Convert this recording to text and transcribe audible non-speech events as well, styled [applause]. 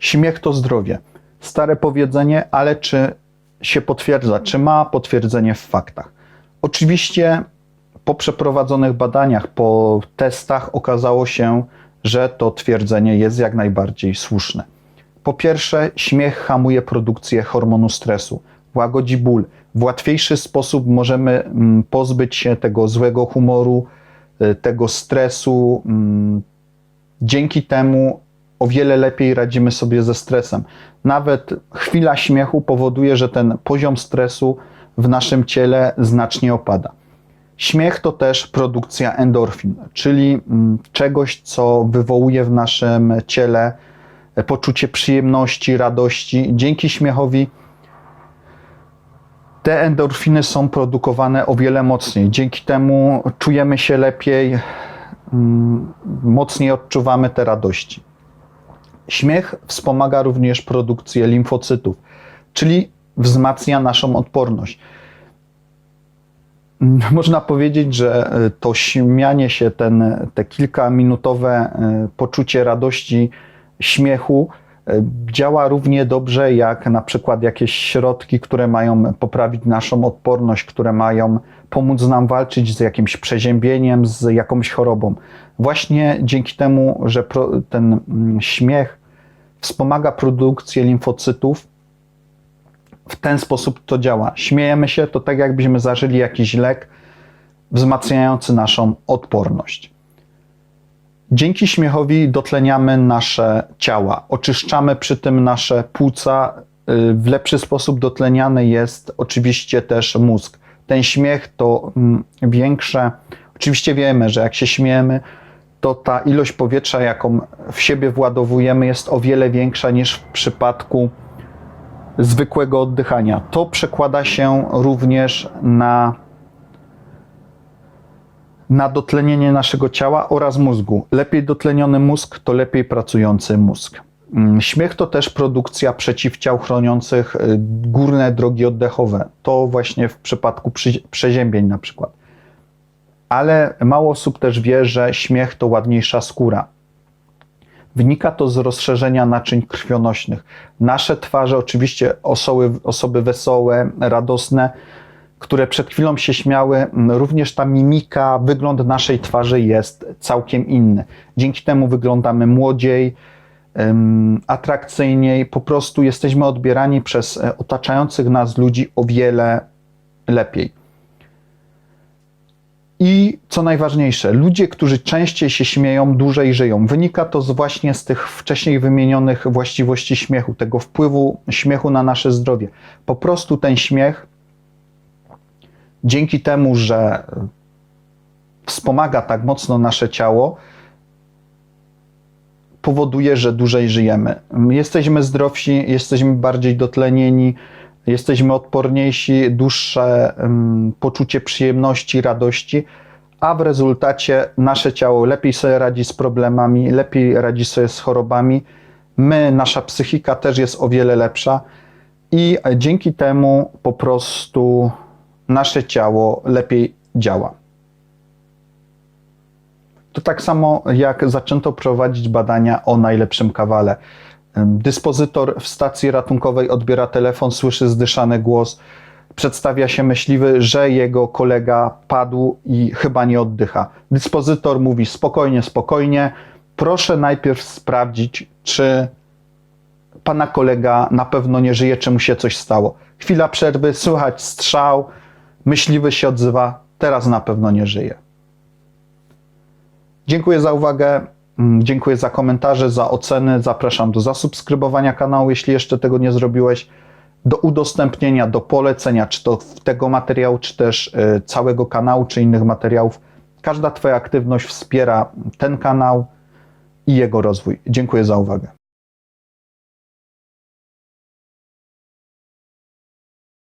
Śmiech to zdrowie. Stare powiedzenie, ale czy się potwierdza, czy ma potwierdzenie w faktach? Oczywiście po przeprowadzonych badaniach, po testach okazało się, że to twierdzenie jest jak najbardziej słuszne. Po pierwsze, śmiech hamuje produkcję hormonu stresu, łagodzi ból. W łatwiejszy sposób możemy mm, pozbyć się tego złego humoru, y, tego stresu. mm, Dzięki temu o wiele lepiej radzimy sobie ze stresem. Nawet chwila śmiechu powoduje, że ten poziom stresu w naszym ciele znacznie opada. Śmiech to też produkcja endorfin, czyli mm, czegoś, co wywołuje w naszym ciele e, poczucie przyjemności, radości. Dzięki śmiechowi te endorfiny są produkowane o wiele mocniej. Dzięki temu czujemy się lepiej, mm, mocniej odczuwamy te radości. Śmiech wspomaga również produkcję limfocytów, czyli wzmacnia naszą odporność. [laughs] Można powiedzieć, że e, to śmianie się, ten, te kilkaminutowe e, poczucie radości, śmiechu działa równie dobrze jak na przykład jakieś środki, które mają poprawić naszą odporność, które mają pomóc nam walczyć z jakimś przeziębieniem, z jakąś chorobą. Właśnie dzięki temu, że ten mm, śmiech wspomaga produkcję limfocytów, w ten sposób to działa. Śmiejemy się, to tak jakbyśmy zażyli jakiś lek wzmacniający naszą odporność. Dzięki śmiechowi dotleniamy nasze ciała, oczyszczamy przy tym nasze płuca. Y, W lepszy sposób dotleniany jest oczywiście też mózg. Ten śmiech to mm, większe. Oczywiście wiemy, że jak się śmiejemy, to ta ilość powietrza, jaką w siebie władowujemy, jest o wiele większa niż w przypadku zwykłego oddychania. To przekłada się również na, na dotlenienie naszego ciała oraz mózgu. Lepiej dotleniony mózg to lepiej pracujący mózg. Mm, Śmiech to też produkcja przeciwciał chroniących y, górne drogi oddechowe. To właśnie w przypadku przy- przeziębień na przykład. Ale mało osób też wie, że śmiech to ładniejsza skóra. Wynika to z rozszerzenia naczyń krwionośnych. Nasze twarze, oczywiście osoby, osoby wesołe, radosne, które przed chwilą się śmiały, również ta mimika, wygląd naszej twarzy jest całkiem inny. Dzięki temu wyglądamy młodziej, atrakcyjniej, po prostu jesteśmy odbierani przez e, otaczających nas ludzi o wiele lepiej. I co najważniejsze, ludzie, którzy częściej się śmieją, dłużej żyją. Wynika to z właśnie z tych wcześniej wymienionych właściwości śmiechu, tego wpływu śmiechu na nasze zdrowie. Po prostu ten śmiech, dzięki temu, że wspomaga tak mocno nasze ciało, powoduje, że dłużej żyjemy. Jesteśmy zdrowsi, jesteśmy bardziej dotlenieni, jesteśmy odporniejsi, dłuższe um, poczucie przyjemności, radości, a w rezultacie nasze ciało lepiej sobie radzi z problemami, lepiej radzi sobie z chorobami. My, nasza psychika też jest o wiele lepsza i dzięki temu po prostu nasze ciało lepiej działa. To tak samo jak zaczęto prowadzić badania o najlepszym kawale. Dyspozytor w stacji ratunkowej odbiera telefon, słyszy zdyszany głos, przedstawia się myśliwy, że jego kolega padł i chyba nie oddycha. Dyspozytor mówi spokojnie, spokojnie, proszę najpierw sprawdzić, czy pana kolega na pewno nie żyje, czy mu się coś stało. Chwila przerwy, słychać strzał, myśliwy się odzywa, teraz na pewno nie żyje. Dziękuję za uwagę. Mm, Dziękuję za komentarze, za oceny. Zapraszam do zasubskrybowania kanału, jeśli jeszcze tego nie zrobiłeś. Do udostępnienia, do polecenia, czy to tego materiału, czy też y, całego kanału, czy innych materiałów. Każda Twoja aktywność wspiera ten kanał i jego rozwój. Dziękuję za uwagę.